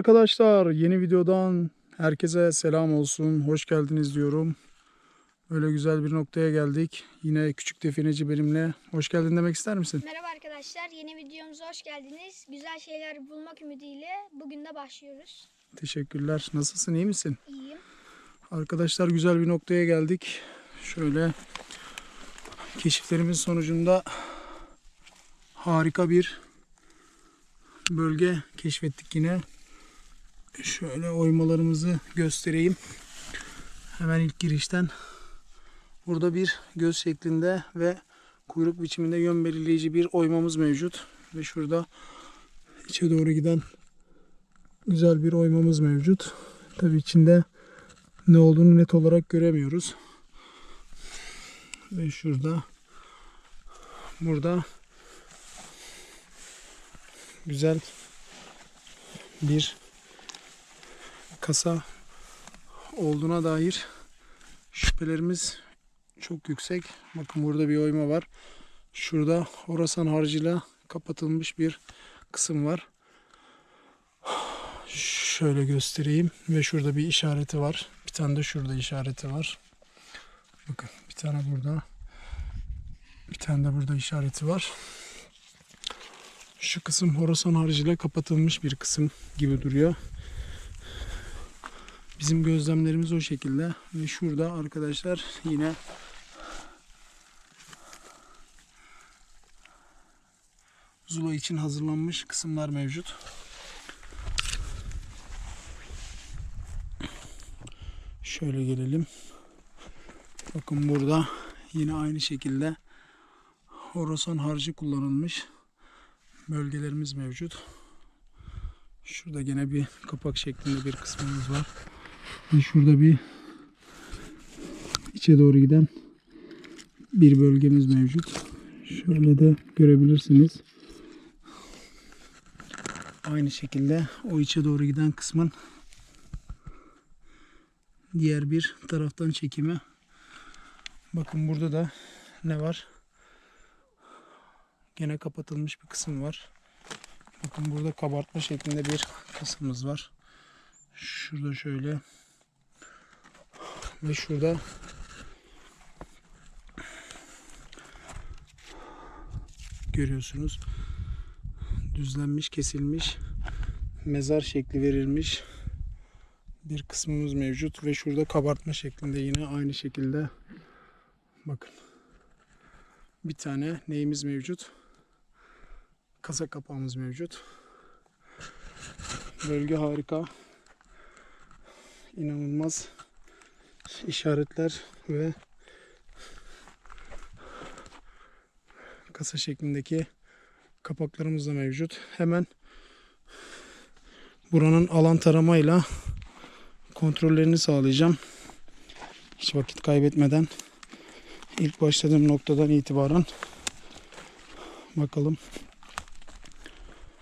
Arkadaşlar. Yeni videodan herkese selam olsun. Hoş geldiniz diyorum. Böyle güzel bir noktaya geldik. Yine küçük defineci benimle. Hoş geldin demek ister misin? Merhaba arkadaşlar, yeni videomuza hoş geldiniz. Güzel şeyler bulmak ümidiyle bugün de başlıyoruz. Teşekkürler. Nasılsın? iyi misin? İyiyim. Arkadaşlar güzel bir noktaya geldik. Şöyle keşiflerimiz sonucunda harika bir bölge keşfettik yine. Şöyle oymalarımızı göstereyim. Hemen ilk girişten. Burada bir göz şeklinde ve kuyruk biçiminde yön belirleyici bir oymamız mevcut. Ve şurada içe doğru giden güzel bir oymamız mevcut. Tabii içinde ne olduğunu net olarak göremiyoruz. Ve şurada burada güzel bir kasa olduğuna dair şüphelerimiz çok yüksek. Bakın burada bir oyma var. Şurada Horasan harcıyla kapatılmış bir kısım var. Şöyle göstereyim. Ve şurada bir işareti var. Bir tane de şurada işareti var. Bakın bir tane burada. Bir tane de burada işareti var. Şu kısım Horasan harcıyla kapatılmış bir kısım gibi duruyor. Bizim gözlemlerimiz o şekilde. Ve şurada arkadaşlar yine Zula için hazırlanmış kısımlar mevcut. Şöyle gelelim. Bakın burada yine aynı şekilde Horasan harcı kullanılmış bölgelerimiz mevcut. Şurada gene bir kapak şeklinde bir kısmımız var. Ve şurada bir içe doğru giden bir bölgemiz mevcut. Şöyle de görebilirsiniz. Aynı şekilde o içe doğru giden kısmın diğer bir taraftan çekimi. Bakın burada da ne var? Gene kapatılmış bir kısım var. Bakın burada kabartma şeklinde bir kısmımız var. Şurada şöyle. Ve şurada görüyorsunuz. Düzlenmiş, kesilmiş, mezar şekli verilmiş bir kısmımız mevcut. Ve şurada kabartma şeklinde yine aynı şekilde. Bakın. Bir tane neyimiz mevcut? Kasa kapağımız mevcut. Bölge harika inanılmaz işaretler ve kasa şeklindeki kapaklarımız da mevcut hemen buranın alan taramayla kontrollerini sağlayacağım. Hiç vakit kaybetmeden ilk başladığım noktadan itibaren bakalım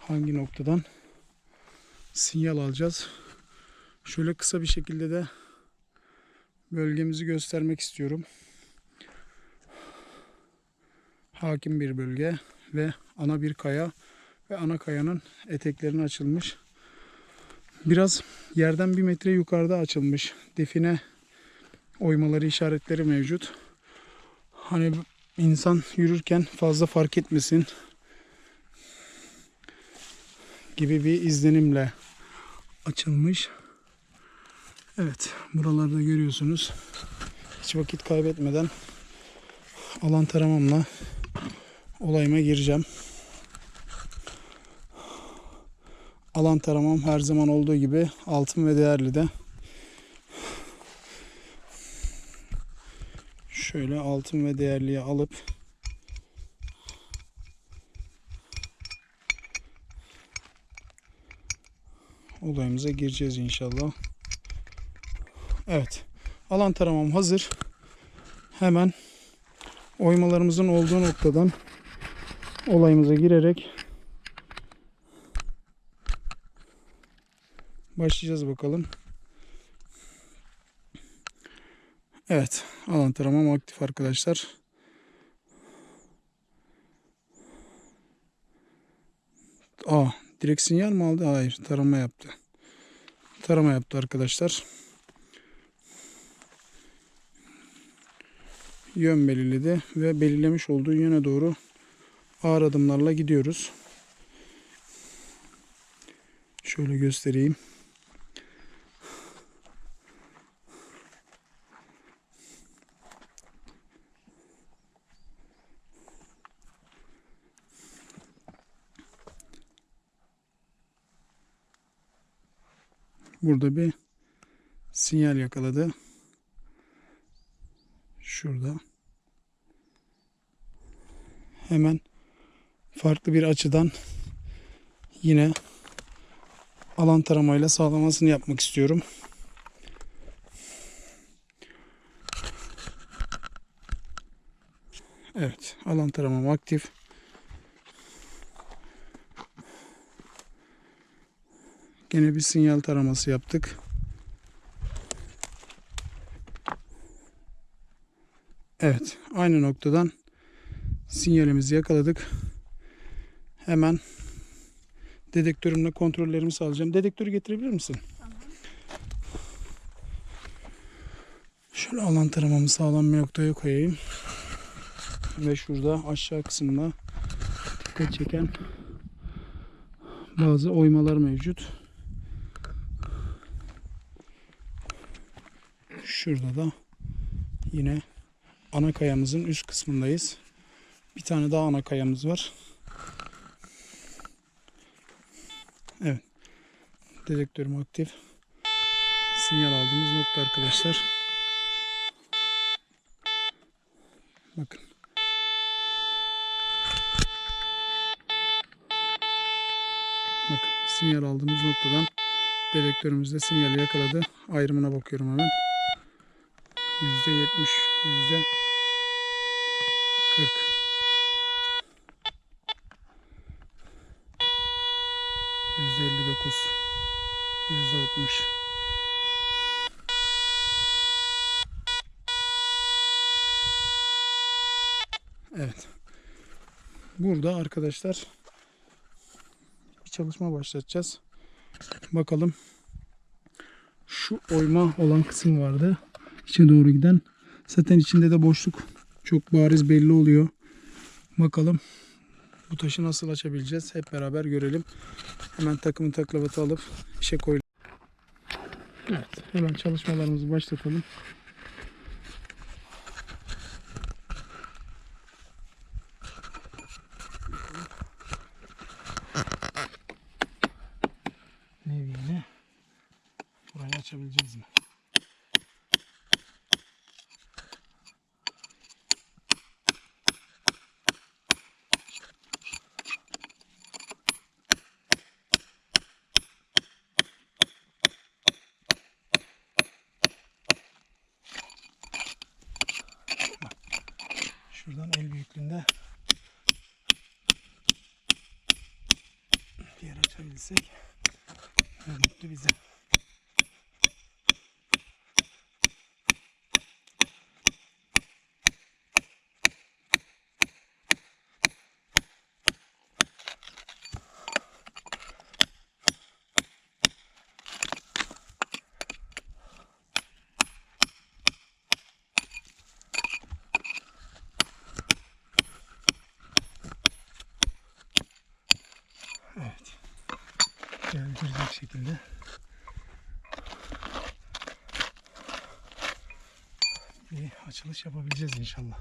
hangi noktadan sinyal alacağız. Şöyle kısa bir şekilde de bölgemizi göstermek istiyorum. Hakim bir bölge ve ana bir kaya ve ana kayanın eteklerine açılmış Biraz yerden bir metre yukarıda açılmış define oymaları işaretleri mevcut. Hani insan yürürken fazla fark etmesin gibi bir izlenimle açılmış. Evet buralarda görüyorsunuz. Hiç vakit kaybetmeden alan taramamla olayıma gireceğim. alan taramam her zaman olduğu gibi altın ve değerli de. Şöyle altın ve değerliyi alıp olayımıza gireceğiz inşallah. Evet. Alan taramam hazır. Hemen oymalarımızın olduğu noktadan olayımıza girerek Başlayacağız bakalım. Evet. Alan taramam aktif arkadaşlar. Aa, direkt sinyal mi aldı? Hayır. Tarama yaptı. tarama yaptı arkadaşlar. Yön belirledi ve belirlemiş olduğu yöne doğru ağır adımlarla gidiyoruz. Şöyle göstereyim. Burada bir sinyal yakaladı. Şurada. Hemen farklı bir açıdan yine alan taramayla sağlamasını yapmak istiyorum. Evet, alan taramam aktif. Gene bir sinyal taraması yaptık. Evet, aynı noktadan sinyalimizi yakaladık. Hemen dedektörümle kontrollerimi sağlayacağım. Dedektörü getirebilir misin? Şöyle alan taramamı sağlam bir noktaya koyayım. Ve şurada aşağı kısımda dikkat çeken bazı oymalar mevcut. Şurada da yine ana kayamızın üst kısmındayız. Bir tane daha ana kayamız var. Evet. Dedektörüm aktif. Sinyal aldığımız nokta arkadaşlar. Bakın. Bakın sinyal aldığımız noktadan dedektörümüzde sinyali yakaladı. Ayrımına bakıyorum hemen. Yüzde yetmiş, yüzde kırk. Yüzde elli dokuz, yüzde altmış. Evet. Burada arkadaşlar bir çalışma başlatacağız. Bakalım. Şu oyma olan kısım vardı. İçe doğru giden. Zaten içinde de boşluk çok bariz belli oluyor. Bakalım bu taşı nasıl açabileceğiz? Hep beraber görelim. Hemen takımın taklavatı alıp işe koyalım. Evet, hemen çalışmalarımızı başlatalım. Neviyle burayı açabileceğiz mi? Şuradan el büyüklüğünde bir yer açabilsek ne mutlu bize. Evet. Geldirecek şekilde. Bir açılış yapabileceğiz inşallah.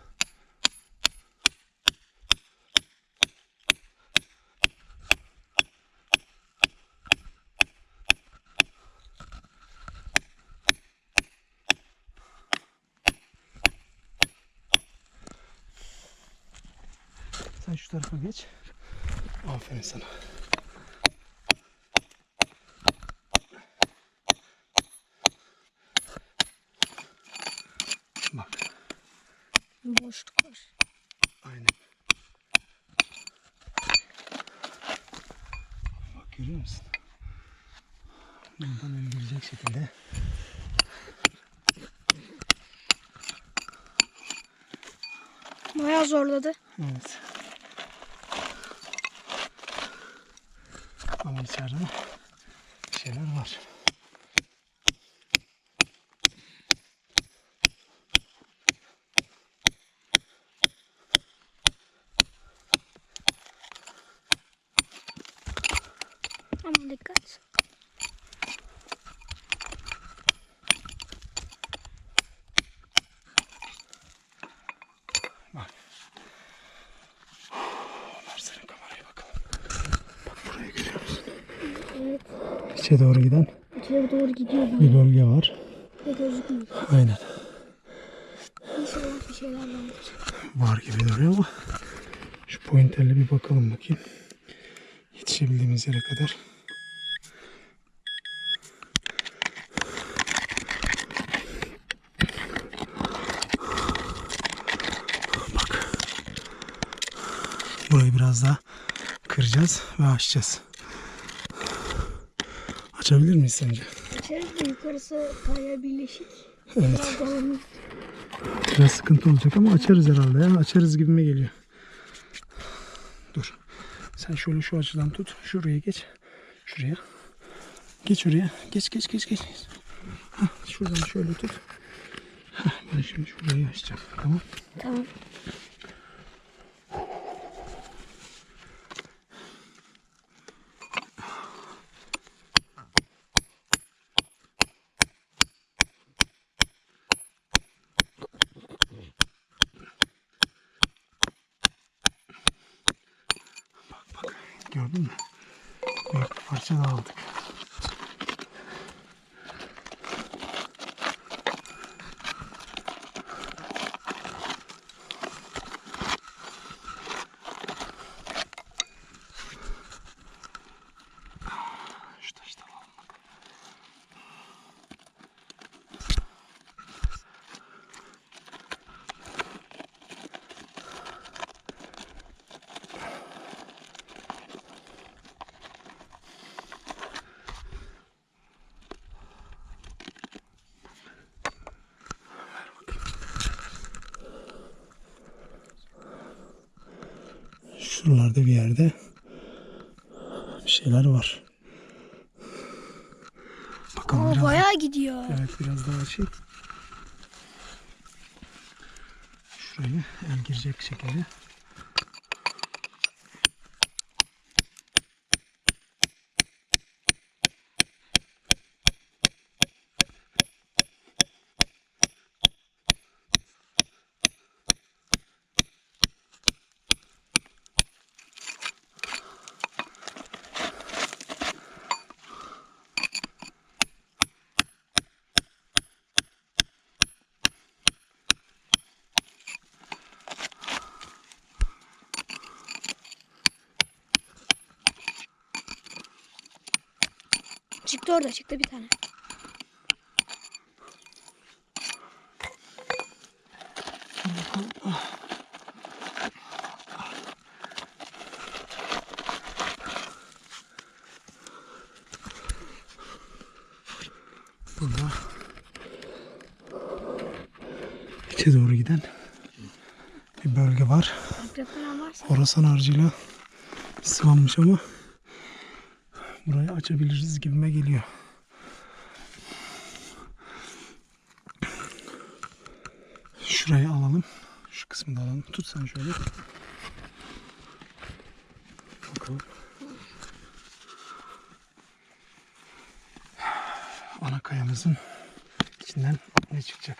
Sen şu tarafa geç. Aferin sana. Bak. Boşluk var. Aynen. Bak görüyor musun? Bundan öldürecek şekilde. Bayağı zorladı. Evet. Ama içeride bir şeyler var. Aman dikkat. Bak. Versene kamerayı bakalım. Bak burayı görüyor musun? Evet. İçe doğru giden. İçe doğru gidiyor. Bir bölge var. Ve gözükmüyor. Aynen. Bir şeyler. Var gibi duruyor ama. Şu pointerle bir bakalım bakayım. Yetişebildiğimiz yere kadar. Biraz daha kıracağız ve açacağız. Açabilir miyiz sence? İçeri de yukarısı kaya birleşik. Evet. Biraz sıkıntı olacak ama açarız herhalde ya. Açarız gibime geliyor. Dur. Sen şöyle şu açıdan tut. Şuraya geç. Şuraya. Geç oraya. Geç geç geç geç. Hah, şuradan şöyle tut. Hah, ben şimdi şurayı açacağım. Tamam. Tamam. Gördün mü? Büyük bir parça daha aldık. Şu taşı da alalım. Şuralarda bir yerde bir şeyler var. Bakalım Ama biraz. bayağı gidiyor. Evet biraz daha açayım. Şurayı el girecek şekilde. Çıktı orada çıktı bir tane. Burada içe doğru giden bir bölge var. Horasan harcıyla sıvanmış ama burayı açabiliriz gibime geliyor. Şurayı alalım. Şu kısmı da alalım. Tut sen şöyle. Bakalım. Ana kayamızın içinden ne çıkacak?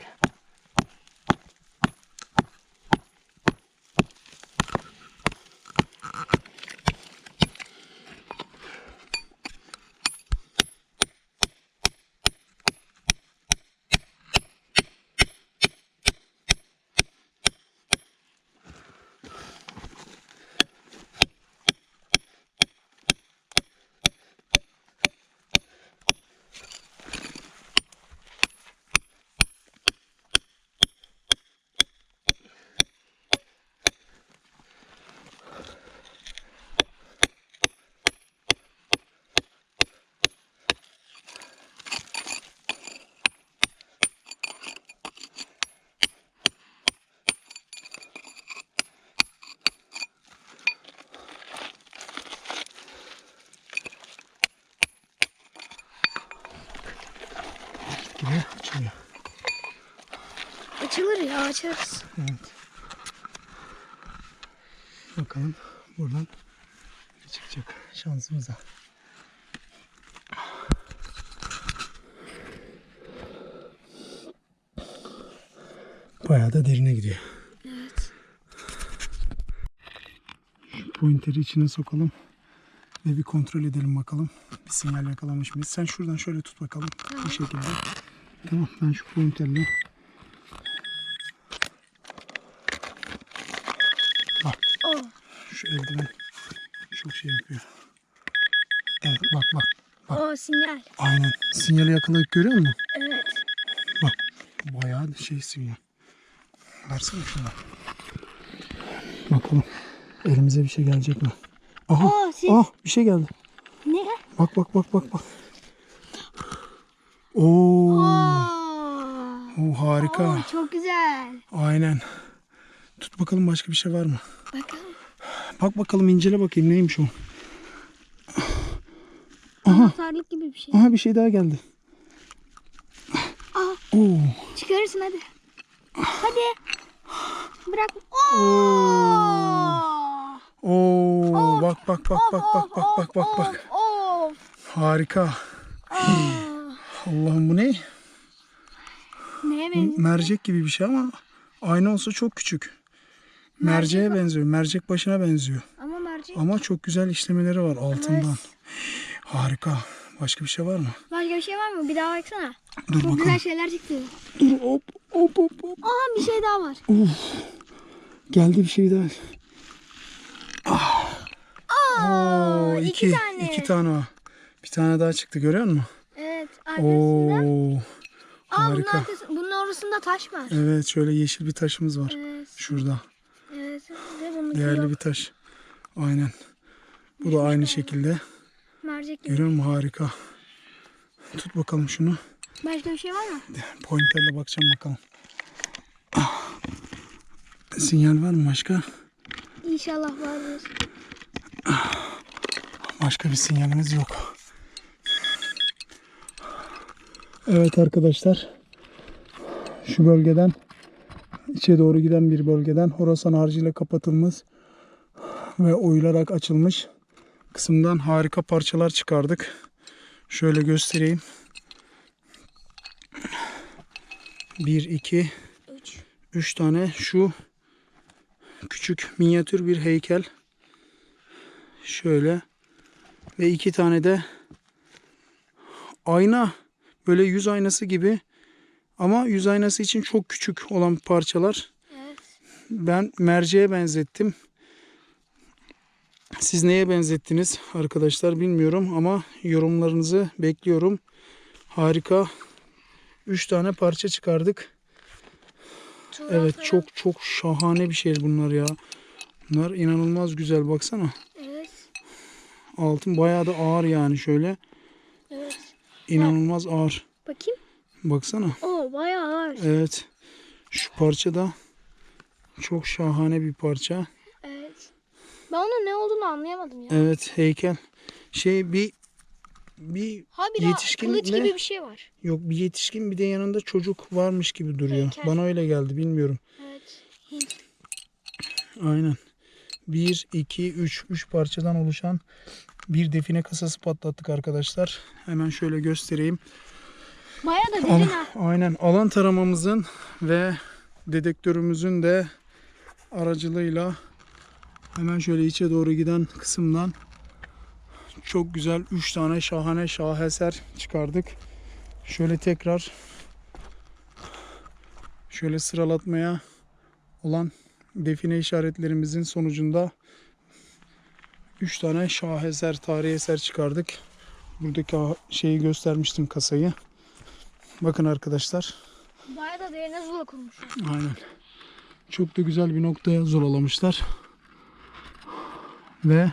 gibi açılıyor. Açılır ya açarız. Evet. Bakalım buradan ne çıkacak şansımıza. Bayağı da derine gidiyor. Evet. Şu pointeri içine sokalım. Ve bir kontrol edelim bakalım. Bir sinyal yakalamış mıyız? Sen şuradan şöyle tut bakalım. Bu şekilde. Tamam ben şu pointerle. Bak Oh. şu eldiven çok şey yapıyor. Evet bak bak. Bak. O sinyal. Aynen. Sinyali yakalayıp görüyor musun? Evet. Bak. Bayağı şey sinyal. Versene şunu. Bakalım. Elimize bir şey gelecek mi? Aha. Aa, siz- Ah bir şey geldi. Ne? Bak bak bak bak bak. Oo. Aa. Oo harika. Oo, çok güzel. Aynen. Tut bakalım başka bir şey var mı? Bakalım. Bak bakalım incele bakayım neymiş o. Aha. Sarlık gibi bir şey. Aha bir şey daha geldi. Aha. Oo. Çıkarırsın hadi. Hadi. Bırak. Oo. Oo. Oo. Bak bak bak bak bak bak bak bak bak. Harika. Ah. Allah'ım bu ne? Neye benziyor? Mercek gibi bir şey ama ayna olsa çok küçük. Merceğe benziyor. Mercek başına benziyor. Ama mercek. Ama çok güzel işlemeleri var altından. Harika. Başka bir şey var mı? Başka bir şey var mı? Bir daha baksana. Dur Çok bakalım. güzel şeyler çıktı. Dur hop hop hop hop. Aa bir şey daha var. Geldi bir şey daha. Aa, Oo, iki, iki, tane. iki tane o. Bir tane daha çıktı görüyor musun? Evet arkasında. Oo, Aa bunun, harika. arkası, bunun orasında taş var. Evet şöyle yeşil bir taşımız var. Evet. Şurada. Değerli yok. bir taş. Aynen. Bu da aynı şekilde. Mercek gibi. Görüyor musun? Harika. Tut bakalım şunu. Başka bir şey var mı? Pointerle bakacağım bakalım. Ah. Sinyal var mı başka? İnşallah vardır. Başka bir sinyalimiz yok. Evet arkadaşlar. Şu bölgeden içe doğru giden bir bölgeden Horasan harcıyla kapatılmış ve oyularak açılmış kısımdan harika parçalar çıkardık. Şöyle göstereyim. 1 2 Üç. 3 tane şu küçük minyatür bir heykel. Şöyle ve iki tane de ayna böyle yüz aynası gibi ama yüz aynası için çok küçük olan parçalar. Evet. Ben merceğe benzettim. Siz neye benzettiniz arkadaşlar bilmiyorum ama yorumlarınızı bekliyorum. Harika. 3 tane parça çıkardık. Tuğra Evet falan. çok çok şahane bir şey bunlar ya. Bunlar inanılmaz güzel baksana. Evet. Altın bayağı da ağır yani şöyle. Evet. İnanılmaz ağır. Bakayım. Baksana. Oo bayağı ağır. Evet. Şu parça da çok şahane bir parça. Evet. Ben onun ne olduğunu anlayamadım ya. Evet heykel. Şey bir bir Ha bir de Yetişkinle- kılıç gibi bir şey var. yok bir yetişkin bir de yanında çocuk varmış gibi duruyor. Heykel. Bana öyle geldi bilmiyorum. Evet. Aynen. 1, 2, 3. 3 parçadan oluşan bir define kasası patlattık arkadaşlar. Hemen şöyle göstereyim. Bayağı da derin ha. aynen alan taramamızın ve dedektörümüzün de aracılığıyla hemen şöyle içe doğru giden kısımdan çok güzel 3 tane şahane şaheser çıkardık. Şöyle tekrar şöyle sıralatmaya olan define işaretlerimizin sonucunda 3 tane şaheser, tarihi eser çıkardık. Buradaki şeyi göstermiştim kasayı. Bakın arkadaşlar. Bayağı da derine zula kurmuş. Aynen. Çok da güzel bir noktaya zulalamışlar. Ve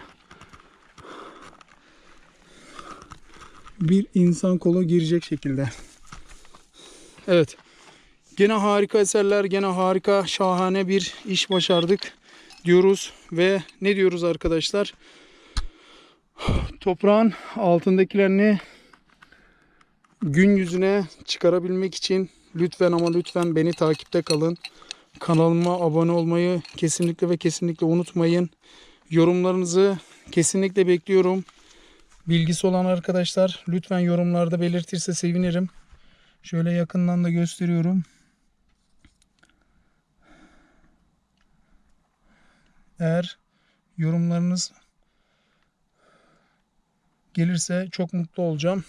bir insan kolu girecek şekilde. Evet. Gene harika eserler, gene harika, şahane bir iş başardık diyoruz ve ne diyoruz arkadaşlar? Toprağın altındakilerini gün yüzüne çıkarabilmek için lütfen ama lütfen beni takipte kalın. Kanalıma abone olmayı kesinlikle ve kesinlikle unutmayın. Yorumlarınızı kesinlikle bekliyorum. Bilgisi olan arkadaşlar lütfen yorumlarda belirtirse sevinirim. Şöyle yakından da gösteriyorum. Eğer yorumlarınız gelirse çok mutlu olacağım.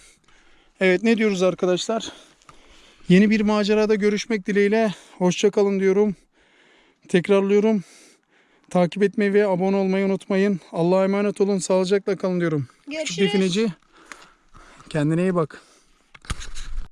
Evet ne diyoruz arkadaşlar? Yeni bir macerada görüşmek dileğiyle. Hoşça kalın diyorum. Tekrarlıyorum. Takip etmeyi ve abone olmayı unutmayın. Allah'a emanet olun. Sağlıcakla kalın diyorum. Küçük Görüşürüz. defineci. Kendine iyi bak.